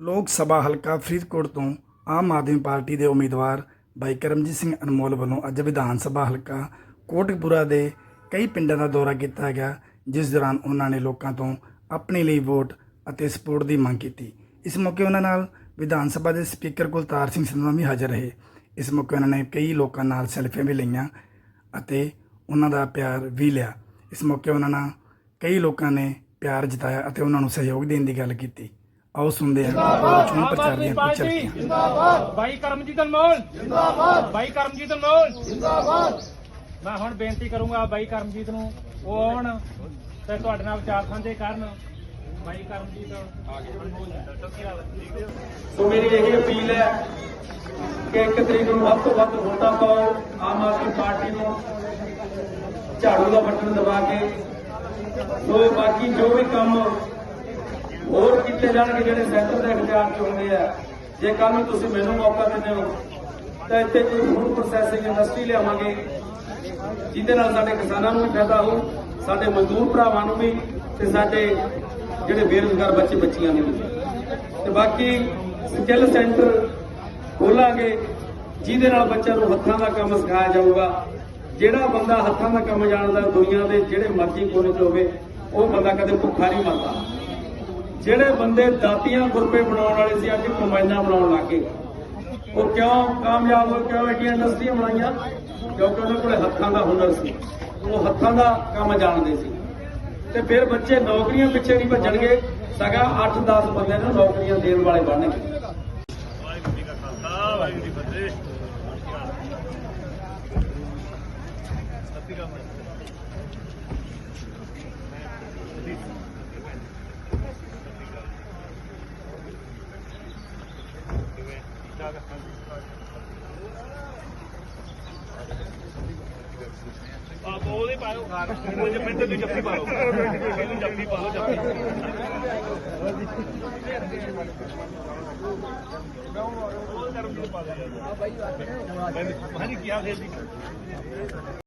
ਲੋਕ ਸਭਾ ਹਲਕਾ ਫਰੀਦਕੋਟ ਤੋਂ ਆਮ ਆਦਮੀ ਪਾਰਟੀ ਦੇ ਉਮੀਦਵਾਰ ਭਾਈ ਕਰਮਜੀਤ ਸਿੰਘ ਅਨਮੋਲ ਵੱਲੋਂ ਅੱਜ ਵਿਧਾਨ ਸਭਾ ਹਲਕਾ ਕੋਟਕਪੂਰਾ ਦੇ ਕਈ ਪਿੰਡਾਂ ਦਾ ਦੌਰਾ ਕੀਤਾ ਗਿਆ, ਜਿਸ ਦੌਰਾਨ ਉਹਨਾਂ ਨੇ ਲੋਕਾਂ ਤੋਂ ਆਪਣੇ ਲਈ ਵੋਟ ਅਤੇ ਸਪੋਰਟ ਦੀ ਮੰਗ ਕੀਤੀ। ਇਸ ਮੌਕੇ ਉਹਨਾਂ ਨਾਲ ਵਿਧਾਨ ਸਭਾ ਦੇ ਸਪੀਕਰ ਕੁਲਤਾਰ ਸਿੰਘ ਸੰਧਵਾ ਵੀ ਹਾਜ਼ਰ ਰਹੇ। ਇਸ ਮੌਕੇ ਉਹਨਾਂ ਨੇ ਕਈ ਲੋਕਾਂ ਨਾਲ ਸੈਲਫੀਆਂ ਵੀ ਲਈਆਂ ਅਤੇ ਉਹਨਾਂ ਦਾ ਪਿਆਰ ਵੀ ਲਿਆ। ਇਸ ਮੌਕੇ ਉਹਨਾਂ ਨਾਲ ਕਈ ਲੋਕਾਂ ਨੇ ਪਿਆਰ ਜਤਾਇਆ ਅਤੇ ਉਹਨਾਂ ਨੂੰ ਸਹਿਯੋਗ ਦੇਣ ਦੀ ਗੱਲ ਕੀਤੀ। ਆਓ ਸੁਣਦੇ ਹਾਂ ਚੋਣ ਪ੍ਰਚਾਰ ਦੀਆਂ ਕੁਝ ਝਲਕੀਆਂ ਜਿੰਦਾਬਾਦ। ਬਾਈ ਕਰਮਜੀਤ ਅਨਮੋਲ। ਜਿੰਦਾਬਾਦ। ਬਾਈ ਕਰਮਜੀਤ ਅਨਮੋਲ। ਜਿੰਦਾਬਾਦ। ਮੈਂ ਹੁਣ ਬੇਨਤੀ ਕਰੂੰਗਾ ਬਾਈ ਕਰਮਜੀਤ ਨੂੰ ਉਹ ਆਉਣ ਤੇ ਤੁਹਾਡੇ ਨਾਲ ਵਿਚਾਰ ਸਾਂਝੇ ਕਰਨ। ਬਾਈ ਕਰਮਜੀਤ ਸੋ ਮੇਰੀ ਇਹ ਅਪੀਲ ਹੈ ਕਿ ਇੱਕ ਤਰੀਕ ਨੂੰ ਵੱਧ ਤੋਂ ਵੱਧ ਵੋਟਾਂ ਪਾਓ ਆਮ ਆਦਮੀ ਪਾਰਟੀ ਨੂੰ। ਝਾੜੂ ਦਾ ਬਟਨ ਦਬਾ ਕੇ। ਸੋ ਬਾਕੀ ਜੋ ਵੀ ਕੰਮ ਹੋਰ ਕੀਤੇ ਜਾਣਗੇ ਜਿਹੜੇ ਸੈਂਟਰ ਦੇ ਅਖਤਿਆਰ ਚ ਹੁੰਦੇ ਆ। ਜੇ ਕੱਲ ਨੂੰ ਤੁਸੀਂ ਮੈਨੂੰ ਮੌਕਾ ਦਿੰਦੇ ਹੋ, ਤਾਂ ਇੱਥੇ ਕੋਈ ਫੂਡ ਪ੍ਰੋਸੈਸਿੰਗ ਇੰਡਸਟਰੀ ਲਿਆਵਾਂਗੇ, ਜਿਹਦੇ ਨਾਲ ਸਾਡੇ ਕਿਸਾਨਾਂ ਨੂੰ ਵੀ ਫਾਇਦਾ ਹੋ ਸਾਡੇ ਮਜ਼ਦੂਰ ਭਰਾਵਾਂ ਨੂੰ ਵੀ, ਤੇ ਸਾਡੇ ਜਿਹੜੇ ਬੇਰੁਜ਼ਗਾਰ ਬੱਚੇ ਬੱਚੀਆਂ ਨੂੰ ਵੀ। ਤੇ ਬਾਕੀ ਸਕਿੱਲ ਸੈਂਟਰ ਖੋਲਾਂਗੇ, ਜਿਹਦੇ ਨਾਲ ਬੱਚਿਆਂ ਨੂੰ ਹੱਥਾਂ ਦਾ ਕੰਮ ਸਿਖਾਇਆ ਜਾਊਗਾ। ਜਿਹੜਾ ਬੰਦਾ ਹੱਥਾਂ ਦਾ ਕੰਮ ਜਾਣਦਾ ਦੁਨੀਆ ਦੇ ਜਿਹੜੇ ਮਰਜ਼ੀ ਕੋਨੇ 'ਚ ਹੋਵੇ, ਉਹ ਬੰਦਾ ਕਦੇ ਭੁੱਖਾ ਨਹੀਂ ਮਰਦਾ। ਜਿਹੜੇ ਬੰਦੇ ਦਾਤੀਆਂ ਗੁਰਪੇ ਬਣਾਉਣ ਵਾਲੇ ਸੀ, ਅੱਜ ਕਮਾਈਆਂ ਬਣਾਉਣ ਲੱਗੇ ਉਹ ਕਿਉਂ ਕਾਮਯਾਬ ਹੋਏ, ਕਿਉਂ ਐਡੀਆਂ ਇੰਡਸਟਰੀਆਂ ਬਣਾਈਆਂ? ਕਿਉਂਕਿ ਉਹਨਾਂ ਕੋਲੇ ਹੱਥਾਂ ਦਾ ਹੁਨਰ ਸੀ। ਉਹ ਹੱਥਾਂ ਦਾ ਕੰਮ ਜਾਣਦੇ ਸੀ। ਤੇ ਫਿਰ ਬੱਚੇ ਨੌਕਰੀਆਂ ਪਿੱਛੇ ਨਹੀਂ ਭੱਜਣਗੇ। ਸਗਾ 8-10 ਬੰਦੇ ਨੂੰ ਨੌਕਰੀਆਂ ਦੇਣ ਵਾਲੇ ਬਣਨਗੇ ਆਪ ਉਹਦੇ ਪਾਇਓ ਉਹ ਜੇ ਪਿੰਡ ਦੀ ਜੱਫੀ ਪਾਓ ਇਹਨੂੰ ਜੱਫੀ ਪਾਓ ਜੱਫੀ ਹਾਂਜੀ ਕੀ ਹਾਲ ਹੈ ਜੀ